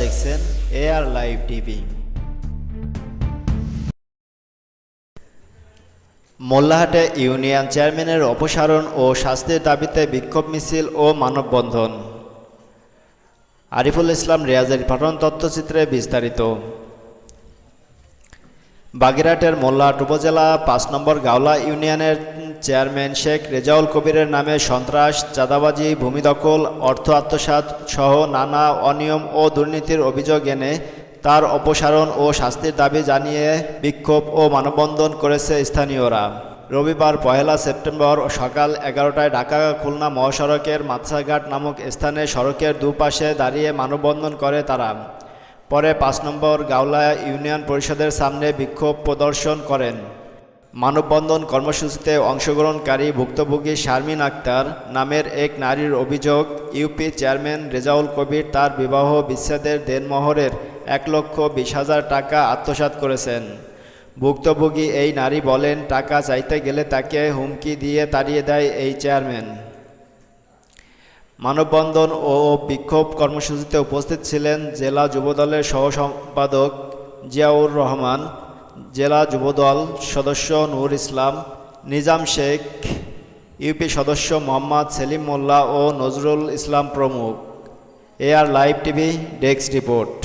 দেখছেন এআর আর live TV. মোল্লাহাটে ইউনিয়ন চেয়ারম্যানের অপসারণ ও শাস্তির দাবিতে বিক্ষোভ মিছিল ও মানববন্ধন। আরিফুল ইসলাম রিয়াজের পাঠন তথ্যচিত্রে বিস্তারিত। বাগেরহাটের মোল্লাট উপজেলা পাঁচ নম্বর গাওলা ইউনিয়নের চেয়ারম্যান শেখ রেজাউল কবিরের নামে সন্ত্রাস, চাঁদাবাজি, ভূমি দখল, অর্থ আত্মসাৎ সহ নানা অনিয়ম ও দুর্নীতির অভিযোগ এনে তার অপসারণ ও শাস্তির দাবি জানিয়ে বিক্ষোভ ও মানববন্ধন করেছে স্থানীয়রা। রবিবার পহেলা সেপ্টেম্বর সকাল এগারোটায় ঢাকা খুলনা মহাসড়কের মাতসাঘাট নামক স্থানে সড়কের দুপাশে দাঁড়িয়ে মানববন্ধন করে তারা। পরে পাঁচ নম্বর গাওলা ইউনিয়ন পরিষদের সামনে বিক্ষোভ প্রদর্শন করেন। মানববন্ধন কর্মসূচিতে অংশগ্রহণকারী ভুক্তভোগী শারমিন আক্তার নামের এক নারীর অভিযোগ, ইউপি চেয়ারম্যান রেজাউল কবির তার বিবাহ বিচ্ছেদের দেনমোহরের এক লক্ষ বিশ হাজার টাকা আত্মসাৎ করেছেন। ভুক্তভোগী এই নারী বলেন, টাকা চাইতে গেলে তাকে হুমকি দিয়ে তাড়িয়ে দেয় এই চেয়ারম্যান। মানববন্ধন ও বিক্ষোভ কর্মসূচিতে উপস্থিত ছিলেন জেলা যুবদলের সহ সম্পাদক জিয়াউর রহমান, জেলা যুবদল সদস্য নূর ইসলাম, নিজাম শেখ, ইউপি সদস্য মোহাম্মদ সেলিম মোল্লা ও নজরুল ইসলাম প্রমুখ। AR live TV desk report.